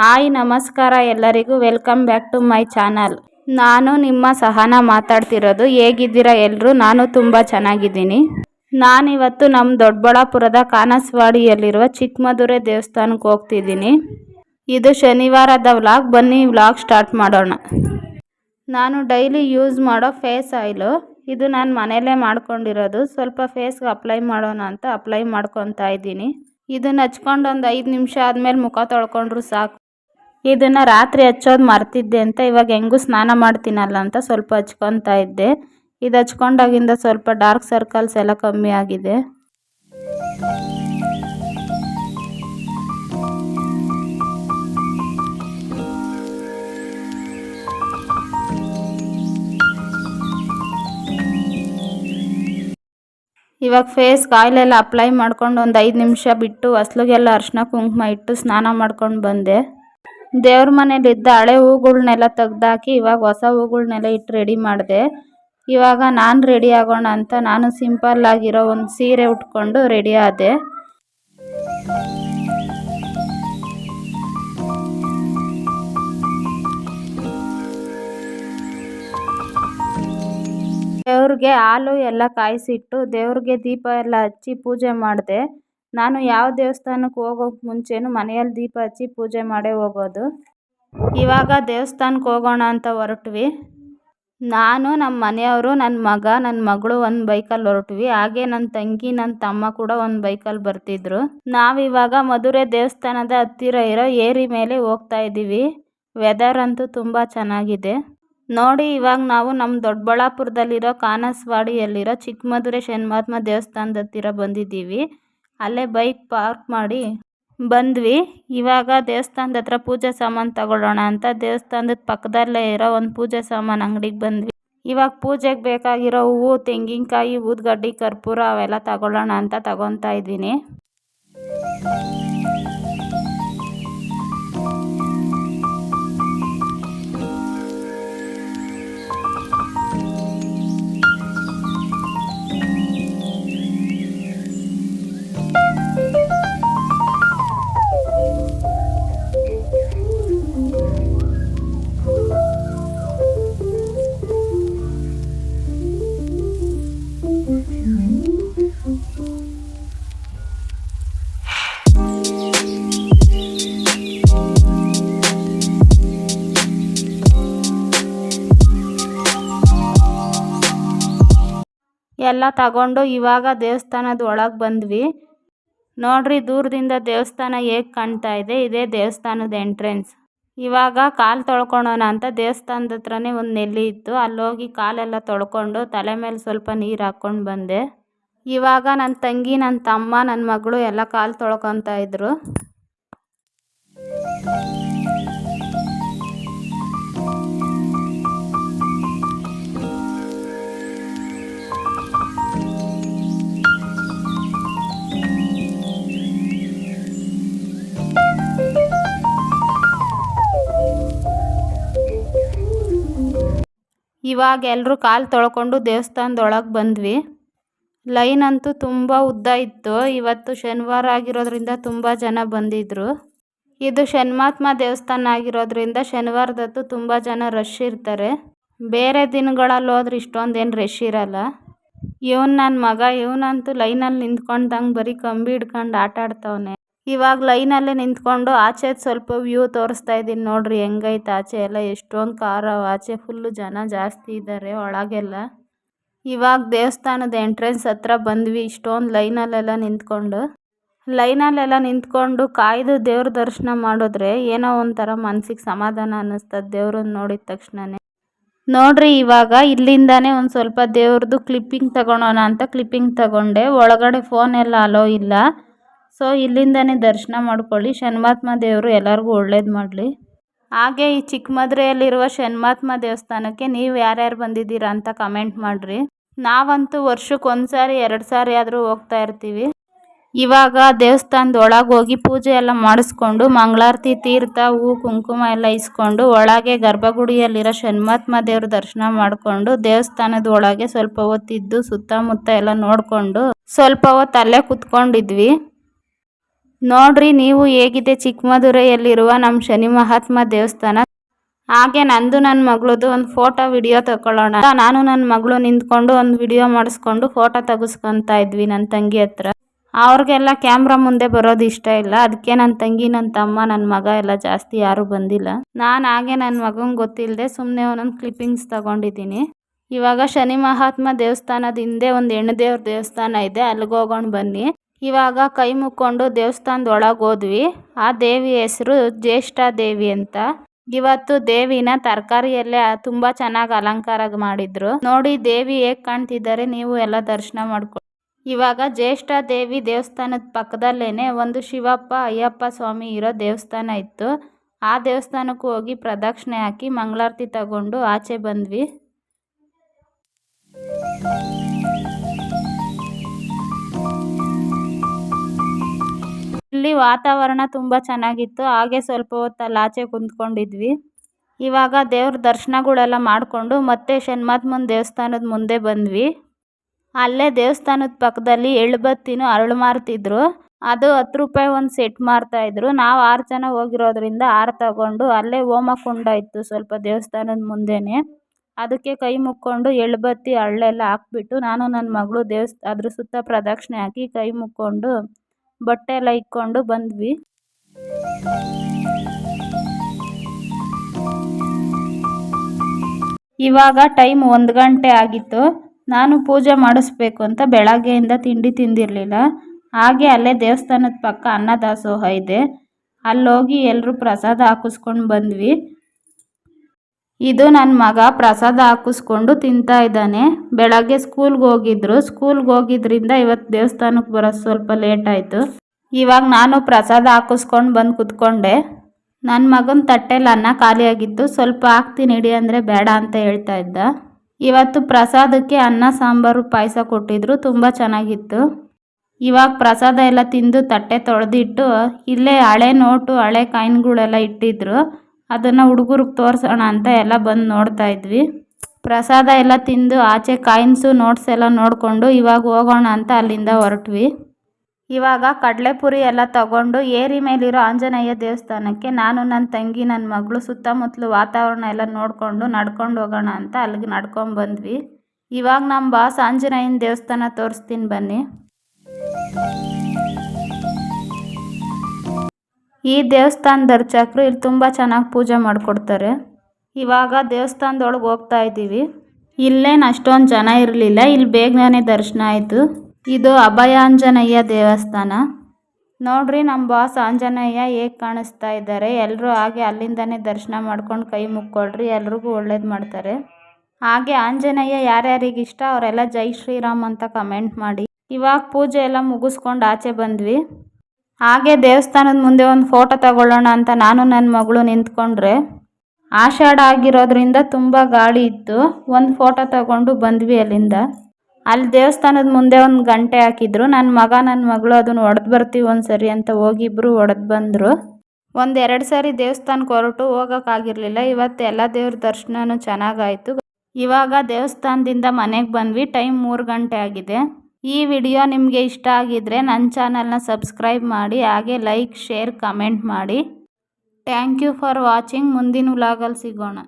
Hi, ನಮಸ್ಕಾರ ಎಲ್ಲರಿಗೂ. Welcome back to my channel. ನಾನು ನಿಮ್ಮ ಸಹನ ಮಾತಾಡ್ತಿರೋದು. ಹೇಗಿದ್ದೀರಾ ಎಲ್ಲರೂ ನಾನು ತುಂಬ ಚೆನ್ನಾಗಿದ್ದೀನಿ. ನಾನಿವತ್ತು ನಮ್ಮ ದೊಡ್ಡಬಳ್ಳಾಪುರದ ಕಾನಸ್ವಾಡಿಯಲ್ಲಿರುವ ಚಿಕ್ಕಮದುರೆ ದೇವಸ್ಥಾನಕ್ಕೆ ಹೋಗ್ತಿದ್ದೀನಿ. ಇದು ಶನಿವಾರದ ವ್ಲಾಗ್. ಬನ್ನಿ, ವ್ಲಾಗ್ ಸ್ಟಾರ್ಟ್ ಮಾಡೋಣ. ನಾನು ಡೈಲಿ ಯೂಸ್ ಮಾಡೋ ಫೇಸ್ ಆಯಿಲು. ಇದು ನಾನು ಮನೆಯಲ್ಲೇ ಮಾಡ್ಕೊಂಡಿರೋದು. ಸ್ವಲ್ಪ ಫೇಸ್ಗೆ ಅಪ್ಲೈ ಮಾಡೋಣ ಅಂತ ಅಪ್ಲೈ ಮಾಡ್ಕೊತಾ ಇದ್ದೀನಿ. ಇದನ್ನ ಹಚ್ಕೊಂಡು ಒಂದು ಐದು ನಿಮಿಷ ಆದಮೇಲೆ ಮುಖ ತೊಳ್ಕೊಂಡ್ರು ಸಾಕು. ಇದನ್ನು ರಾತ್ರಿ ಹಚ್ಚೋದು ಮರ್ತಿದ್ದೆ ಅಂತ ಇವಾಗ ಹೆಂಗೂ ಸ್ನಾನ ಮಾಡ್ತೀನಲ್ಲ ಅಂತ ಸ್ವಲ್ಪ ಹಚ್ಕೊತಾ ಇದ್ದೆ. ಇದು ಹಚ್ಕೊಂಡಾಗಿಂದ ಸ್ವಲ್ಪ ಡಾರ್ಕ್ ಸರ್ಕಲ್ಸ್ ಎಲ್ಲ ಕಮ್ಮಿ ಆಗಿದೆ. ಇವಾಗ ಫೇಸ್ ಆಯಿಲೆಲ್ಲ ಅಪ್ಲೈ ಮಾಡ್ಕೊಂಡು ಒಂದು ಐದು ನಿಮಿಷ ಬಿಟ್ಟು ಹೊಸ್ಲಿಗೆಲ್ಲ ಅರ್ಶಿನ ಕುಂಕುಮ ಇಟ್ಟು ಸ್ನಾನ ಮಾಡ್ಕೊಂಡು ಬಂದೆ. ದೇವ್ರ ಮನೇಲಿದ್ದ ಹಳೆ ಹೂಗಳನ್ನೆಲ್ಲ ತೆಗ್ದಾಕಿ ಇವಾಗ ಹೊಸ ಹೂಗಳನ್ನೆಲ್ಲ ಇಟ್ಟು ರೆಡಿ ಮಾಡಿದೆ. ಇವಾಗ ನಾನು ರೆಡಿ ಆಗೋಣ ಅಂತ ನಾನು ಸಿಂಪಲ್ ಆಗಿರೋ ಒಂದು ಸೀರೆ ಉಟ್ಕೊಂಡು ರೆಡಿ ಆದೆ. ದೇವ್ರಿಗೆ ಹಾಲು ಎಲ್ಲ ಕಾಯಿಸಿಟ್ಟು ದೇವ್ರಿಗೆ ದೀಪ ಎಲ್ಲ ಹಚ್ಚಿ ಪೂಜೆ ಮಾಡಿದೆ. ನಾನು ಯಾವ ದೇವಸ್ಥಾನಕ್ಕೆ ಹೋಗೋಕೆ ಮುಂಚೆಯೂ ಮನೆಯಲ್ಲಿ ದೀಪ ಹಚ್ಚಿ ಪೂಜೆ ಮಾಡೇ ಹೋಗೋದು. ಇವಾಗ ದೇವಸ್ಥಾನಕ್ಕೆ ಹೋಗೋಣ ಅಂತ ಹೊರಟ್ವಿ. ನಾನು ನಮ್ಮ ಮನೆಯವರು, ನನ್ನ ಮಗ, ನನ್ನ ಮಗಳು ಒಂದು ಬೈಕಲ್ಲಿ ಹೊರಟ್ವಿ. ಹಾಗೆ ನನ್ನ ತಂಗಿ, ನನ್ನ ತಮ್ಮ ಕೂಡ ಒಂದು ಬೈಕಲ್ಲಿ ಬರ್ತಿದ್ರು. ನಾವಿವಾಗ ಮಧುರೆ ದೇವಸ್ಥಾನದ ಹತ್ತಿರ ಇರೋ ಏರಿ ಮೇಲೆ ಹೋಗ್ತಾ ಇದ್ದೀವಿ. ವೆದರ್ ಅಂತೂ ತುಂಬ ಚೆನ್ನಾಗಿದೆ. ನೋಡಿ, ಇವಾಗ ನಾವು ನಮ್ಮ ದೊಡ್ಡಬಳ್ಳಾಪುರದಲ್ಲಿರೋ ಕಾನಸ್ವಾಡಿಯಲ್ಲಿರೋ ಚಿಕ್ಕಮಧುರೆ ಶನಿಮಹಾತ್ಮ ದೇವಸ್ಥಾನದ ಹತ್ತಿರ ಬಂದಿದ್ದೀವಿ. ಅಲ್ಲೇ ಬೈಕ್ ಪಾರ್ಕ್ ಮಾಡಿ ಬಂದ್ವಿ. ಇವಾಗ ದೇವಸ್ಥಾನದ ಹತ್ರ ಪೂಜೆ ಸಾಮಾನು ತಗೊಳ್ಳೋಣ ಅಂತ ದೇವಸ್ಥಾನದ ಪಕ್ಕದಲ್ಲೇ ಇರೋ ಒಂದು ಪೂಜೆ ಸಾಮಾನು ಅಂಗಡಿಗೆ ಬಂದ್ವಿ. ಇವಾಗ ಪೂಜೆಗೆ ಬೇಕಾಗಿರೋ ಹೂವು, ತೆಂಗಿನಕಾಯಿ, ಊದ್ಗಡ್ಡಿ, ಕರ್ಪೂರ ಅವೆಲ್ಲ ತಗೊಳ್ಳೋಣ ಅಂತ ತಗೊತಾ ಇದ್ದೀನಿ. ಎಲ್ಲ ತಗೊಂಡು ಇವಾಗ ದೇವಸ್ಥಾನದ ಒಳಗೆ ಬಂದ್ವಿ. ನೋಡ್ರಿ ದೂರದಿಂದ ದೇವಸ್ಥಾನ ಹೇಗೆ ಕಾಣ್ತಾ ಇದೆ, ಇದೇ ದೇವಸ್ಥಾನದ ಎಂಟ್ರೆನ್ಸ್ ಇವಾಗ ಕಾಲು ತೊಳ್ಕೊಳೋಣ ಅಂತ ದೇವಸ್ಥಾನದ ಹತ್ರನೇ ಒಂದು ನೆಲ್ಲಿ ಇತ್ತು. ಅಲ್ಲೋಗಿ ಕಾಲೆಲ್ಲ ತೊಳ್ಕೊಂಡು ತಲೆ ಮೇಲೆ ಸ್ವಲ್ಪ ನೀರು ಹಾಕ್ಕೊಂಡು ಬಂದೆ. ಇವಾಗ ನನ್ನ ತಂಗಿ ನನ್ನ ತಮ್ಮ ನನ್ನ ಮಗಳು ಎಲ್ಲ ಕಾಲು ತೊಳ್ಕೊತಾ ಇದ್ರು. ಇವಾಗ ಎಲ್ಲರೂ ಕಾಲು ತೊಳ್ಕೊಂಡು ದೇವಸ್ಥಾನದೊಳಗೆ ಬಂದ್ವಿ. ಲೈನ್ ಅಂತೂ ತುಂಬ ಉದ್ದ ಇತ್ತು. ಇವತ್ತು ಶನಿವಾರ ಆಗಿರೋದ್ರಿಂದ ತುಂಬ ಜನ ಬಂದಿದ್ದರು ಇದು ಶನ್ಮಾತ್ಮ ದೇವಸ್ಥಾನ ಆಗಿರೋದ್ರಿಂದ ಶನಿವಾರದತ್ತು ತುಂಬ ಜನ ರಶ್ ಇರ್ತಾರೆ. ಬೇರೆ ದಿನಗಳಲ್ಲಿ ಹೋದ್ರೆ ಇಷ್ಟೊಂದೇನು ರಶ್ ಇರಲ್ಲ. ಇವನು ನನ್ನ ಮಗ, ಇವನಂತೂ ಲೈನಲ್ಲಿ ನಿಂತ್ಕೊಂಡಂಗೆ ಬರೀ ಕಂಬಿ ಹಿಡ್ಕೊಂಡು ಆಟ ಆಡ್ತವನೆ ಇವಾಗ ಲೈನಲ್ಲೇ ನಿಂತ್ಕೊಂಡು ಆಚೆ ಸ್ವಲ್ಪ ವ್ಯೂ ತೋರಿಸ್ತಾ ಇದ್ದೀನಿ. ನೋಡ್ರಿ ಹೆಂಗೈತೆ ಆಚೆ ಎಲ್ಲ. ಎಷ್ಟೊಂದು ಕಾರ್, ಆಚೆ ಫುಲ್ಲು ಜನ ಜಾಸ್ತಿ ಇದ್ದಾರೆ ಒಳಗೆಲ್ಲ. ಇವಾಗ ದೇವಸ್ಥಾನದ ಎಂಟ್ರೆನ್ಸ್ ಹತ್ರ ಬಂದ್ವಿ. ಇಷ್ಟೊಂದು ಲೈನಲ್ಲೆಲ್ಲ ನಿಂತ್ಕೊಂಡು. ಲೈನಲ್ಲೆಲ್ಲ ನಿಂತ್ಕೊಂಡು ಕಾಯ್ದು ದೇವ್ರ ದರ್ಶನ ಮಾಡಿದ್ರೆ ಏನೋ ಒಂಥರ ಮನ್ಸಿಗೆ ಸಮಾಧಾನ ಅನ್ನಿಸ್ತದೆ ದೇವ್ರನ್ನ ನೋಡಿದ ತಕ್ಷಣನೇ. ನೋಡ್ರಿ ಇವಾಗ ಇಲ್ಲಿಂದಾನೇ ಒಂದು ಸ್ವಲ್ಪ ದೇವ್ರದ್ದು ಕ್ಲಿಪ್ಪಿಂಗ್ ತಗೊಳೋಣ ಅಂತ ಕ್ಲಿಪ್ಪಿಂಗ್ ತಗೊಂಡೆ. ಒಳಗಡೆ ಫೋನ್ ಎಲ್ಲ ಅಲೋ ಇಲ್ಲ. ಸೊ, ಇಲ್ಲಿಂದನೇ ದರ್ಶನ ಮಾಡ್ಕೊಳ್ಳಿ. ಶನ್ಮಾತ್ಮ ದೇವರು ಎಲ್ಲರಿಗೂ ಒಳ್ಳೇದು ಮಾಡಲಿ. ಹಾಗೆ ಈ ಚಿಕ್ಕಮದ್ರೆಯಲ್ಲಿರುವ ಶನ್ಮಾತ್ಮ ದೇವಸ್ಥಾನಕ್ಕೆ ನೀವು ಯಾರ್ಯಾರು ಬಂದಿದ್ದೀರಾ ಅಂತ ಕಮೆಂಟ್ ಮಾಡಿರಿ. ನಾವಂತೂ ವರ್ಷಕ್ಕೆ ಒಂದು ಸಾರಿ ಎರಡು ಸಾರಿ ಆದರೂ ಹೋಗ್ತಾ ಇರ್ತೀವಿ. ಇವಾಗ ದೇವಸ್ಥಾನದ ಒಳಗೆ ಹೋಗಿ ಪೂಜೆ ಎಲ್ಲ ಮಾಡಿಸ್ಕೊಂಡು ಮಂಗಳಾರತಿ, ತೀರ್ಥ, ಹೂ, ಕುಂಕುಮ ಎಲ್ಲ ಇಸ್ಕೊಂಡು ಒಳಗೆ ಗರ್ಭಗುಡಿಯಲ್ಲಿರೋ ಶನ್ಮಾತ್ಮ ದೇವ್ರ ದರ್ಶನ ಮಾಡಿಕೊಂಡು ದೇವಸ್ಥಾನದ ಒಳಗೆ ಸ್ವಲ್ಪ ಹೊತ್ತಿದ್ದು ಸುತ್ತಮುತ್ತ ಎಲ್ಲ ನೋಡಿಕೊಂಡು ಸ್ವಲ್ಪ ಹೊತ್ತು ಅಲ್ಲೇ ಕುತ್ಕೊಂಡಿದ್ವಿ. ನೋಡ್ರಿ ನೀವು ಹೇಗಿದೆ ಚಿಕ್ಕಮದುರೈಯಲ್ಲಿರುವ ನಮ್ಮ ಶನಿ ಮಹಾತ್ಮ ದೇವಸ್ಥಾನ? ಹಾಗೆ ನಂದು ನನ್ನ ಮಗಳದು ಒಂದು ಫೋಟೋ ವಿಡಿಯೋ ತಗೊಳ್ಳೋಣ ನಾನು ನನ್ನ ಮಗಳು ನಿಂತ್ಕೊಂಡು ಒಂದು ವಿಡಿಯೋ ಮಾಡಿಸ್ಕೊಂಡು ಫೋಟೋ ತೆಗೆಸ್ಕೊಂತ ಇದ್ವಿ ನನ್ನ ತಂಗಿ ಹತ್ರ. ಅವ್ರಿಗೆಲ್ಲ ಕ್ಯಾಮ್ರಾ ಮುಂದೆ ಬರೋದು ಇಷ್ಟ ಇಲ್ಲ. ಅದಕ್ಕೆ ನನ್ನ ತಂಗಿ ನನ್ನ ತಮ್ಮ ನನ್ನ ಮಗ ಎಲ್ಲ ಜಾಸ್ತಿ ಯಾರು ಬಂದಿಲ್ಲ. ನಾನು ಹಾಗೆ ನನ್ನ ಮಗಂಗೆ ಗೊತ್ತಿಲ್ಲದೆ ಸುಮ್ಮನೆ ಒಂದೊಂದು ಕ್ಲಿಪ್ಪಿಂಗ್ಸ್ ತಗೊಂಡಿದ್ದೀನಿ. ಇವಾಗ ಶನಿ ಮಹಾತ್ಮ ದೇವಸ್ಥಾನದ ಹಿಂದೆ ಒಂದು ಹೆಣ್ಣು ದೇವ್ರ ದೇವಸ್ಥಾನ ಇದೆ. ಅಲ್ಲಿಗೆ ಹೋಗೋಣ ಬನ್ನಿ. ಇವಾಗ ಕೈ ಮುಕ್ಕೊಂಡು ದೇವಸ್ಥಾನದ ಒಳಗೆ ಹೋದ್ವಿ ಆ ದೇವಿ ಹೆಸರು ಜ್ಯೇಷ್ಠ ದೇವಿ ಅಂತ. ಇವತ್ತು ದೇವಿನ ತರಕಾರಿಯಲ್ಲೇ ತುಂಬ ಚೆನ್ನಾಗಿ ಅಲಂಕಾರ ಮಾಡಿದ್ರು. ನೋಡಿ ದೇವಿ ಹೇಗೆ ಕಾಣ್ತಿದ್ದಾರೆ, ನೀವು ಎಲ್ಲ ದರ್ಶನ ಮಾಡ್ಕೊ ಇವಾಗ ಜ್ಯೇಷ್ಠ ದೇವಿ ದೇವಸ್ಥಾನದ ಪಕ್ಕದಲ್ಲೇನೆ ಒಂದು ಶಿವಪ್ಪ, ಅಯ್ಯಪ್ಪ ಸ್ವಾಮಿ ಇರೋ ದೇವಸ್ಥಾನ ಇತ್ತು. ಆ ದೇವಸ್ಥಾನಕ್ಕೂ ಹೋಗಿ ಪ್ರದಕ್ಷಿಣೆ ಹಾಕಿ ಮಂಗಳಾರತಿ ತಗೊಂಡು ಆಚೆ ಬಂದ್ವಿ. ಇಲ್ಲಿ ವಾತಾವರಣ ತುಂಬ ಚೆನ್ನಾಗಿತ್ತು. ಹಾಗೆ ಸ್ವಲ್ಪ ಹೊತ್ತು ಅಲ್ಲಿ ಆಚೆ ಕುಂತ್ಕೊಂಡಿದ್ವಿ. ಇವಾಗ ದೇವ್ರ ದರ್ಶನಗಳೆಲ್ಲ ಮಾಡಿಕೊಂಡು ಮತ್ತೆ ಶನ್ಮಾತ್ಮನ ದೇವಸ್ಥಾನದ ಮುಂದೆ ಬಂದ್ವಿ. ಅಲ್ಲೇ ದೇವಸ್ಥಾನದ ಪಕ್ಕದಲ್ಲಿ ಎಳ್ಬತ್ತಿನೂ ಅರಳು ಮಾರ್ತಿದ್ರು. ಅದು ಹತ್ತು ರೂಪಾಯಿ ಒಂದು ಸೆಟ್ ಮಾರ್ತಾಯಿದ್ರು ನಾವು ಆರು ಜನ ಹೋಗಿರೋದ್ರಿಂದ ಆರು ತಗೊಂಡು ಅಲ್ಲೇ ಹೋಮ ಕುಂಡ ಇತ್ತು ಸ್ವಲ್ಪ ದೇವಸ್ಥಾನದ ಮುಂದೆನೇ. ಅದಕ್ಕೆ ಕೈ ಮುಕ್ಕೊಂಡು ಎಳ್ಬತ್ತಿ ಅರಳೆಲ್ಲ ಹಾಕ್ಬಿಟ್ಟು ನಾನು ನನ್ನ ಮಗಳು ದೇವಸ್ ಅದ್ರ ಸುತ್ತ ಪ್ರದಕ್ಷಿಣೆ ಹಾಕಿ ಕೈ ಮುಕ್ಕೊಂಡು ಬಟ್ಟೆ ಎಲ್ಲ ಇಕ್ಕೊಂಡು ಬಂದ್ವಿ. ಇವಾಗ ಟೈಮ್ ಒಂದು ಗಂಟೆ ಆಗಿತ್ತು. ನಾನು ಪೂಜೆ ಮಾಡಿಸ್ಬೇಕು ಅಂತ ಬೆಳಗ್ಗೆಯಿಂದ ತಿಂಡಿ ತಿಂದಿರಲಿಲ್ಲ. ಹಾಗೆ ಅಲ್ಲೇ ದೇವಸ್ಥಾನದ ಪಕ್ಕ ಅನ್ನದಾಸೋಹ ಇದೆ. ಅಲ್ಲೋಗಿ ಎಲ್ಲರೂ ಪ್ರಸಾದ ಹಾಕಿಸ್ಕೊಂಡು ಬಂದ್ವಿ. ಇದು ನನ್ನ ಮಗ ಪ್ರಸಾದ ಹಾಕಿಸ್ಕೊಂಡು ತಿಂತಾ ಇದ್ದಾನೆ. ಬೆಳಗ್ಗೆ ಸ್ಕೂಲ್ಗೆ ಹೋಗಿದ್ರು. ಸ್ಕೂಲ್ಗೆ ಹೋಗಿದ್ರಿಂದ ಇವತ್ತು ದೇವಸ್ಥಾನಕ್ಕೆ ಬರೋದು ಸ್ವಲ್ಪ ಲೇಟ್ ಆಯಿತು. ಇವಾಗ ನಾನು ಪ್ರಸಾದ ಹಾಕಿಸ್ಕೊಂಡು ಬಂದು ಕುತ್ಕೊಂಡೆ. ನನ್ನ ಮಗನ ತಟ್ಟೆಲಿ ಅನ್ನ ಖಾಲಿಯಾಗಿತ್ತು. ಸ್ವಲ್ಪ ಹಾಕ್ತೀನಿ ಇಡಿ ಅಂದರೆ ಬೇಡ ಅಂತ ಹೇಳ್ತಾ ಇದ್ದ. ಇವತ್ತು ಪ್ರಸಾದಕ್ಕೆ ಅನ್ನ, ಸಾಂಬಾರು, ಪಾಯಸ ಕೊಟ್ಟಿದ್ರು. ತುಂಬ ಚೆನ್ನಾಗಿತ್ತು. ಇವಾಗ ಪ್ರಸಾದ ಎಲ್ಲ ತಿಂದು ತಟ್ಟೆ ತೊಳೆದಿಟ್ಟು, ಇಲ್ಲೇ ಹಳೆ ನೋಟು, ಹಳೆ ಕಾಯಿನ್ಗಳೆಲ್ಲ ಇಟ್ಟಿದ್ರು. ಅದನ್ನು ಹುಡುಗರಿಗೆ ತೋರಿಸೋಣ ಅಂತ ಎಲ್ಲ ಬಂದು ನೋಡ್ತಾ ಇದ್ವಿ. ಪ್ರಸಾದ ಎಲ್ಲ ತಿಂದು ಆಚೆ ಕಾಯಿನ್ಸು ನೋಟ್ಸ್ ಎಲ್ಲ ನೋಡಿಕೊಂಡು ಇವಾಗ ಹೋಗೋಣ ಅಂತ ಅಲ್ಲಿಂದ ಹೊರಟ್ವಿ. ಇವಾಗ ಕಡಲೆಪುರಿ ಎಲ್ಲ ತಗೊಂಡು ಏರಿ ಮೇಲಿರೋ ಆಂಜನೇಯ ದೇವಸ್ಥಾನಕ್ಕೆ ನಾನು ನನ್ನ ತಂಗಿ ನನ್ನ ಮಗಳು ಸುತ್ತಮುತ್ತಲು ವಾತಾವರಣ ಎಲ್ಲ ನೋಡಿಕೊಂಡು ನಡ್ಕೊಂಡು ಹೋಗೋಣ ಅಂತ ಅಲ್ಲಿಗೆ ನಡ್ಕೊಂಡು ಬಂದ್ವಿ. ಇವಾಗ ನಮ್ಮ ಬಾಸ್ ಆಂಜನೇಯನ ದೇವಸ್ಥಾನ ತೋರಿಸ್ತೀನಿ ಬನ್ನಿ. ಈ ದೇವಸ್ಥಾನದ ಅರ್ಚಕರು ಇಲ್ಲಿ ತುಂಬ ಚೆನ್ನಾಗಿ ಪೂಜೆ ಮಾಡಿಕೊಡ್ತಾರೆ. ಇವಾಗ ದೇವಸ್ಥಾನದೊಳಗೆ ಹೋಗ್ತಾ ಇದ್ದೀವಿ. ಇಲ್ಲೇನು ಅಷ್ಟೊಂದು ಜನ ಇರಲಿಲ್ಲ. ಇಲ್ಲಿ ಬೇಗನೆ ದರ್ಶನ ಆಯಿತು. ಇದು ಅಭಯಾಂಜನೇಯ ದೇವಸ್ಥಾನ. ನೋಡ್ರಿ ನಮ್ಮ ಬಾಸ್ ಆಂಜನೇಯ ಹೇಗೆ ಕಾಣಿಸ್ತಾ ಇದ್ದಾರೆ. ಎಲ್ಲರೂ ಹಾಗೆ ಅಲ್ಲಿಂದನೇ ದರ್ಶನ ಮಾಡ್ಕೊಂಡು ಕೈ ಮುಕ್ಕೊಳ್ರಿ. ಎಲ್ರಿಗೂ ಒಳ್ಳೇದು ಮಾಡ್ತಾರೆ. ಹಾಗೆ ಆಂಜನೇಯ ಯಾರ್ಯಾರಿಗೆ ಇಷ್ಟ, ಅವರೆಲ್ಲ ಜೈ ಶ್ರೀರಾಮ್ ಅಂತ ಕಮೆಂಟ್ ಮಾಡಿ. ಇವಾಗ ಪೂಜೆ ಎಲ್ಲ ಮುಗಿಸ್ಕೊಂಡು ಆಚೆ ಬಂದ್ವಿ. ಹಾಗೆ ದೇವಸ್ಥಾನದ ಮುಂದೆ ಒಂದು ಫೋಟೋ ತಗೊಳ್ಳೋಣ ಅಂತ ನಾನು ನನ್ನ ಮಗಳು ನಿಂತ್ಕೊಂಡ್ರೆ. ಆಷಾಢ ಆಗಿರೋದ್ರಿಂದ ತುಂಬ ಗಾಳಿ ಇತ್ತು. ಒಂದು ಫೋಟೋ ತಗೊಂಡು ಬಂದ್ವಿ ಅಲ್ಲಿಂದ. ಅಲ್ಲಿ ದೇವಸ್ಥಾನದ ಮುಂದೆ ಒಂದು ಗಂಟೆ ಹಾಕಿದ್ರು. ನನ್ನ ಮಗ ನನ್ನ ಮಗಳು ಅದನ್ನು ಹೊಡೆದು ಬರ್ತೀವಿ ಒಂದು ಸರಿ ಅಂತ ಹೋಗಿಬ್ರು ಹೊಡೆದು ಬಂದರು. ಒಂದು ಎರಡು ಸಾರಿ ದೇವಸ್ಥಾನಕ್ಕೆ ಹೊರಟು ಹೋಗೋಕ್ಕಾಗಿರಲಿಲ್ಲ ಇವತ್ತು ಎಲ್ಲ ದೇವ್ರ ದರ್ಶನವೂ ಚೆನ್ನಾಗಾಯಿತು ಇವಾಗ ದೇವಸ್ಥಾನದಿಂದ ಮನೆಗೆ ಬಂದ್ವಿ. ಟೈಮ್ ಮೂರು ಗಂಟೆ ಆಗಿದೆ. ಈ ವಿಡಿಯೋ ನಿಮಗೆ ಇಷ್ಟ ಆಗಿದ್ರೆ ನನ್ನ ಚಾನಲ್ನ ಸಬ್ಸ್ಕ್ರೈಬ್ ಮಾಡಿ, ಹಾಗೆ ಲೈಕ್, ಶೇರ್, ಕಮೆಂಟ್ ಮಾಡಿ. Thank you for watching. ಮುಂದಿನ ವ್ಲಾಗಲ್ಲಿ ಸಿಗೋಣ.